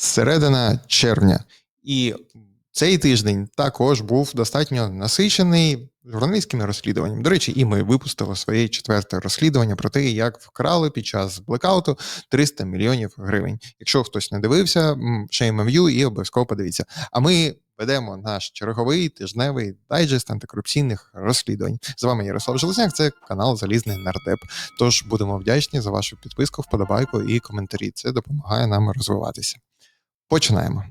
середина червня. І цей тиждень також був достатньо насичений журналістськими розслідуваннями. До речі, і ми випустили своє четверте розслідування про те, як вкрали під час блекауту 300 мільйонів гривень. Якщо хтось не дивився, you і обов'язково подивіться. А ми ведемо наш черговий тижневий дайджест антикорупційних розслідувань. З вами Ярослав Железняк, це канал Залізний Нардеп. Тож будемо вдячні за вашу підписку, вподобайку і коментарі. Це допомагає нам розвиватися. Починаємо.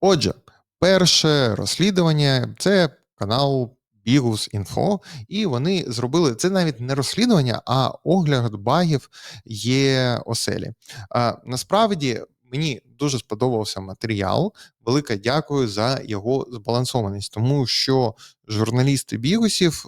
Отже, перше розслідування це канал Bigus Info, і вони зробили це навіть не розслідування, а огляд багів є оселі. А, насправді мені дуже сподобався матеріал. Велике дякую за його збалансованість, тому що журналісти Бігусів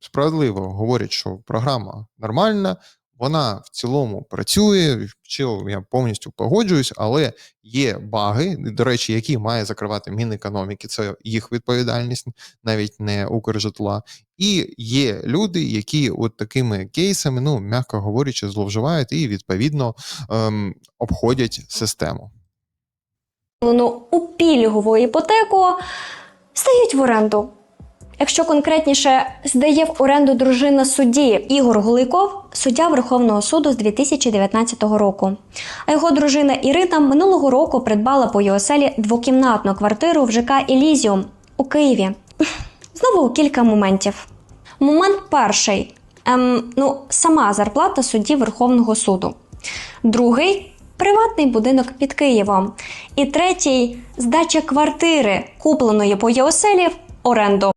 справедливо говорять, що програма нормальна, вона в цілому працює, що я повністю погоджуюсь, але є баги, до речі, які має закривати Мінекономіки, це їх відповідальність, навіть не Укржитла. І є люди, які от такими кейсами, ну м'яко говорячи, зловживають і відповідно ем, обходять систему. ну, у пільгову іпотеку здають в оренду. Якщо конкретніше, здає в оренду дружина судді Ігор Гуликов, суддя Верховного суду з 2019 року. А його дружина Ірина минулого року придбала по його селі двокімнатну квартиру в ЖК Елізіум у Києві. Знову кілька моментів. Момент перший. Ем, ну, сама зарплата судді Верховного суду. Другий приватний будинок під Києвом. І третій здача квартири, купленої по ЄОСЕЛі в оренду.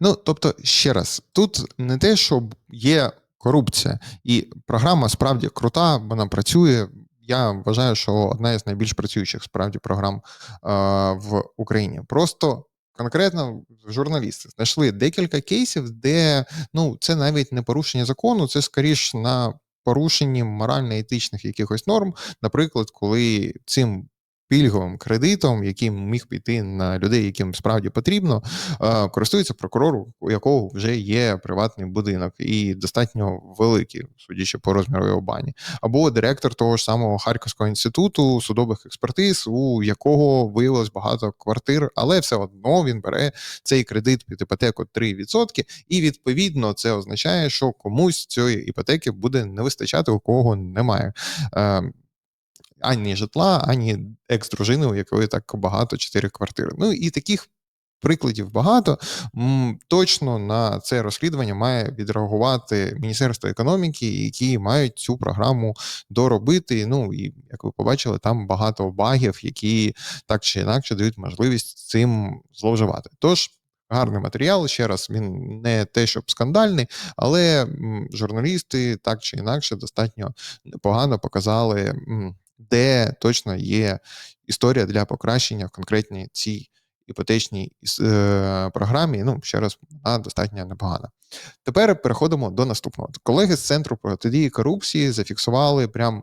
Ну, тобто, ще раз, тут не те, що є корупція, і програма справді крута, вона працює. Я вважаю, що одна із найбільш працюючих справді програм е, в Україні. Просто конкретно журналісти знайшли декілька кейсів, де ну це навіть не порушення закону, це скоріш на порушенні морально-етичних якихось норм. Наприклад, коли цим пільговим кредитом, який міг піти на людей, яким справді потрібно, користується прокурор, у якого вже є приватний будинок, і достатньо великий, судячи по розміру його бані, або директор того ж самого Харківського інституту судових експертиз, у якого виявилось багато квартир, але все одно він бере цей кредит під іпотеку 3%, і відповідно це означає, що комусь цієї іпотеки буде не вистачати, у кого немає. Ані житла, ані екс-дружини, у якої так багато чотири квартири. Ну і таких. Прикладів багато точно на це розслідування має відреагувати Міністерство економіки, які мають цю програму доробити. Ну і як ви побачили, там багато багів, які так чи інакше дають можливість цим зловживати. Тож гарний матеріал. Ще раз він не те, щоб скандальний, але журналісти так чи інакше достатньо погано показали. Де точно є історія для покращення в конкретній цій іпотечній е, програмі. Ну, ще раз, вона достатньо непогана. Тепер переходимо до наступного. Колеги з центру протидії корупції зафіксували прям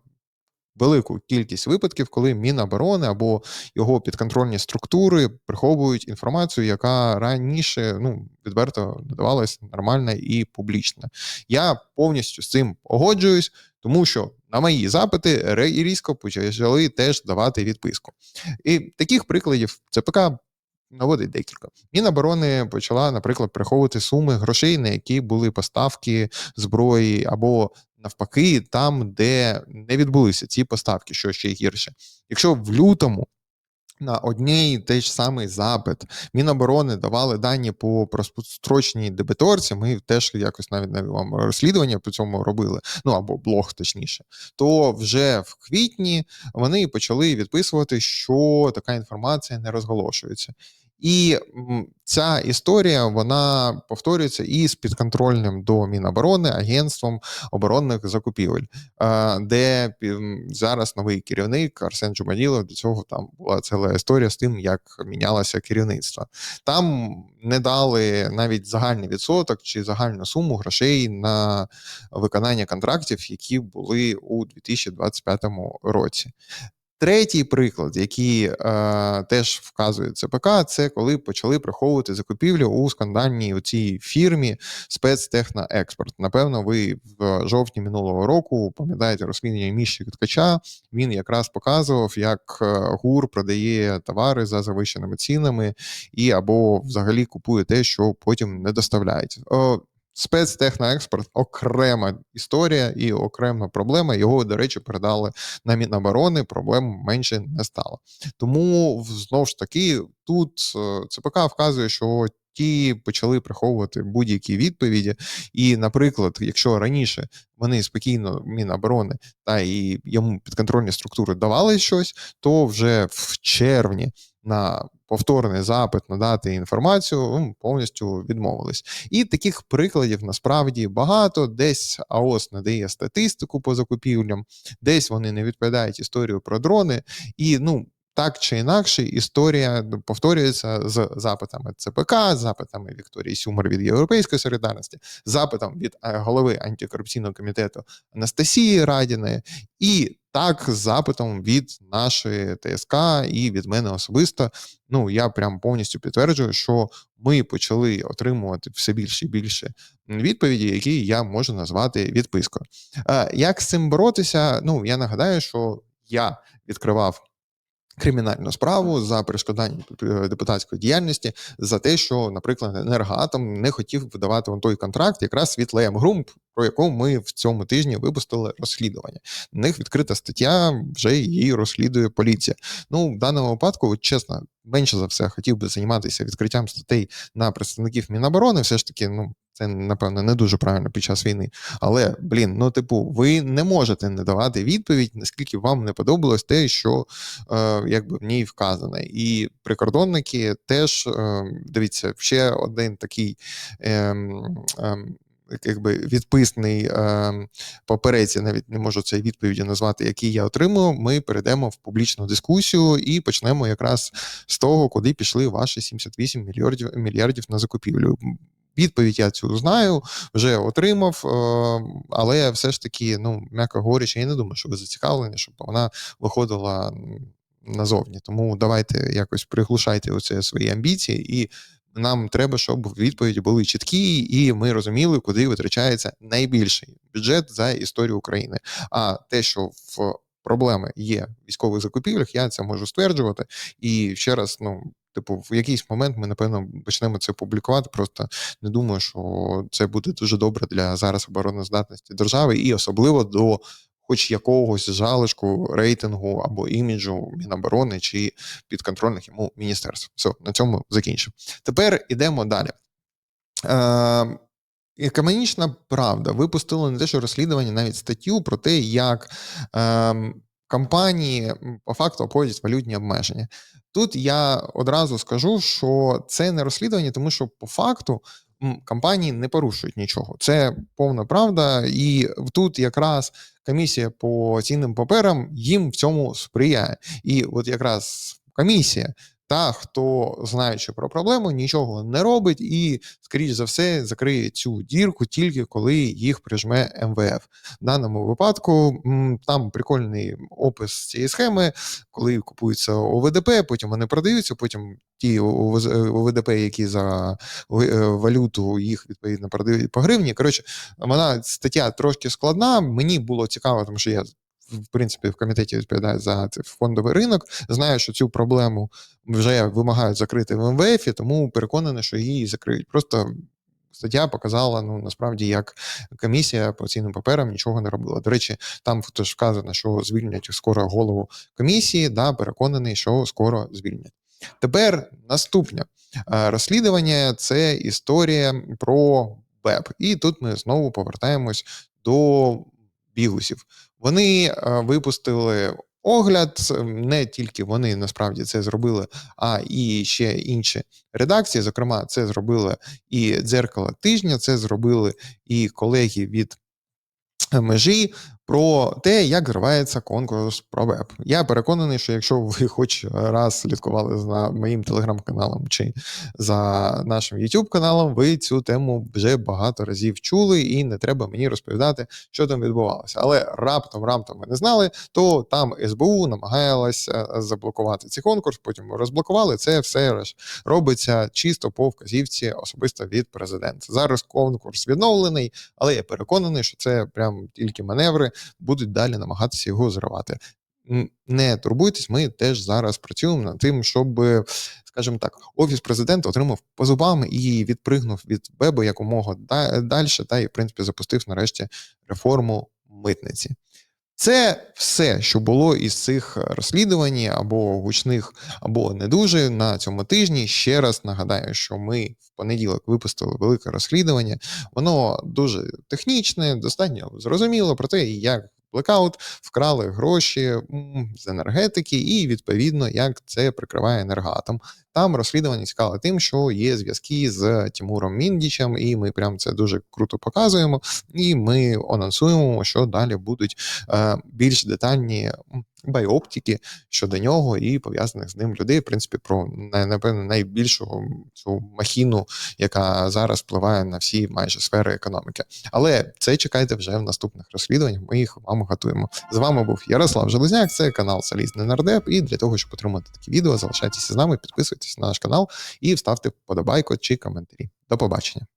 велику кількість випадків, коли Міноборони або його підконтрольні структури приховують інформацію, яка раніше ну відверто надавалась нормальна і публічна. Я повністю з цим погоджуюсь, тому що на мої запити різко почали теж давати відписку. І таких прикладів ЦПК наводить декілька. Міноборони почала, наприклад, приховувати суми грошей, на які були поставки зброї, або навпаки, там, де не відбулися ці поставки, що ще гірше. Якщо в лютому. На одній той ж самий запит Міноборони давали дані по простроченій дебіторці. Ми теж якось навіть навіть вам розслідування по цьому робили, ну або блог точніше. То вже в квітні вони почали відписувати, що така інформація не розголошується. І ця історія вона повторюється і з підконтрольним до Міноборони агентством оборонних закупівель, е, де зараз новий керівник Арсен Джумаділов до цього там була ціла історія з тим, як мінялося керівництво. Там не дали навіть загальний відсоток чи загальну суму грошей на виконання контрактів, які були у 2025 році. Третій приклад, який е, теж вказує ЦПК, це коли почали приховувати закупівлю у скандальній оцій фірмі спецтехноекспорт. Напевно, ви в жовтні минулого року пам'ятаєте розслідування Міші Ткача. Він якраз показував, як е, ГУР продає товари за завищеними цінами і або взагалі купує те, що потім не доставляють. Спецтехноекспорт окрема історія і окрема проблема. Його, до речі, передали на Міноборони, проблем менше не стало. Тому знову ж таки тут е, ЦПК вказує, що ті почали приховувати будь-які відповіді. І, наприклад, якщо раніше вони спокійно Міноборони та і йому підконтрольні структури давали щось, то вже в червні на повторний запит надати інформацію повністю відмовились. І таких прикладів насправді багато. Десь АОС надає статистику по закупівлям, десь вони не відповідають історію про дрони. І ну. Так чи інакше, історія повторюється з запитами ЦПК, з запитами Вікторії Сюмер від Європейської солідарності, запитом від е, голови антикорупційного комітету Анастасії Радіної, і так з запитом від нашої ТСК і від мене особисто. Ну я прям повністю підтверджую, що ми почали отримувати все більше і більше відповіді, які я можу назвати відпискою. Е, Як з цим боротися? Ну я нагадаю, що я відкривав. Кримінальну справу за перешкоджання е, депутатської діяльності за те, що, наприклад, енергоатом не хотів видавати он той контракт, якраз від Леєм Грумп, про яку ми в цьому тижні випустили розслідування. На них відкрита стаття, вже її розслідує поліція. Ну, в даному випадку, чесно, менше за все хотів би займатися відкриттям статей на представників Міноборони. Все ж таки, ну це напевно не дуже правильно під час війни. Але блін, ну типу, ви не можете не давати відповідь, наскільки вам не подобалось те, що е, якби в ній вказане. І прикордонники теж е, дивіться, ще один такий. Е, е, Якби відписний е, паперець, я навіть не можу цієї відповіді назвати, який я отримую. Ми перейдемо в публічну дискусію і почнемо якраз з того, куди пішли ваші 78 мільярдів мільярдів на закупівлю. Відповідь я цю знаю, вже отримав, е, але все ж таки, ну м'яко говорячи, я не думаю, що ви зацікавлені, щоб вона виходила назовні. Тому давайте якось приглушайте оце свої амбіції, і нам треба, щоб відповіді були чіткі, і ми розуміли, куди витрачається найбільший бюджет за історію України. А те, що в проблеми є в військових закупівлях, я це можу стверджувати. І ще раз, ну. Типу, в якийсь момент ми, напевно, почнемо це публікувати. Просто не думаю, що це буде дуже добре для зараз обороноздатності держави, і особливо до хоч якогось залишку рейтингу або іміджу Міноборони чи підконтрольних йому міністерств. Все, на цьому закінчив. Тепер ідемо далі. Е, Економічна правда випустила не те, що розслідування, навіть статтю про те, як е, компанії по факту обходять валютні обмеження. Тут я одразу скажу, що це не розслідування, тому що по факту компанії не порушують нічого. Це повна правда, і тут якраз комісія по цінним паперам їм в цьому сприяє. І от якраз комісія. Та, хто знаючи про проблему, нічого не робить, і, скоріш за все, закриє цю дірку тільки коли їх прижме МВФ. В даному випадку там прикольний опис цієї схеми, коли купуються ОВДП, потім вони продаються, потім ті ОВДП, які за валюту їх відповідно продають по гривні. Коротше, вона стаття трошки складна. Мені було цікаво, тому що я. В принципі, в комітеті відповідає за цей фондовий ринок. Знаю, що цю проблему вже вимагають закрити в МВФ, тому переконаний, що її закриють. Просто стаття показала ну насправді, як комісія по цінним паперам нічого не робила. До речі, там теж вказано, що звільнять скоро голову комісії. Да, переконаний, що скоро звільнять. Тепер наступне розслідування це історія про БЕП. І тут ми знову повертаємось до бігусів. Вони випустили огляд. Не тільки вони насправді це зробили, а і ще інші редакції. Зокрема, це зробили і дзеркало тижня, це зробили і колеги від межі. Про те, як зривається конкурс про веб. Я переконаний, що якщо ви хоч раз слідкували за моїм телеграм-каналом чи за нашим youtube каналом, ви цю тему вже багато разів чули, і не треба мені розповідати, що там відбувалося. Але раптом, раптом ви не знали, то там СБУ намагалася заблокувати цей конкурс, потім розблокували. Це все робиться чисто по вказівці особисто від президента. Зараз конкурс відновлений, але я переконаний, що це прям тільки маневри будуть далі намагатися його зривати. Не турбуйтесь, ми теж зараз працюємо над тим, щоб, скажімо так, офіс президента отримав по зубам і відпригнув від вебу якомога далі, та і в принципі запустив нарешті реформу митниці. Це все, що було із цих розслідувань або гучних, або не дуже на цьому тижні. Ще раз нагадаю, що ми в понеділок випустили велике розслідування. Воно дуже технічне, достатньо зрозуміло про те, як блекаут вкрали гроші з енергетики, і відповідно як це прикриває енергоатом. Там розслідування цікаве тим, що є зв'язки з Тимуром Міндічем, і ми прям це дуже круто показуємо. І ми анонсуємо, що далі будуть е, більш детальні байоптики щодо нього і пов'язаних з ним людей. В принципі, про на- напевно найбільшу цю махіну, яка зараз впливає на всі майже сфери економіки. Але це чекайте вже в наступних розслідуваннях. Ми їх вам готуємо. З вами був Ярослав Железняк. Це канал Салізний Нардеп. І для того, щоб отримати такі відео, залишайтеся з нами, підписуйтесь на наш канал і вставте вподобайку чи коментарі. До побачення.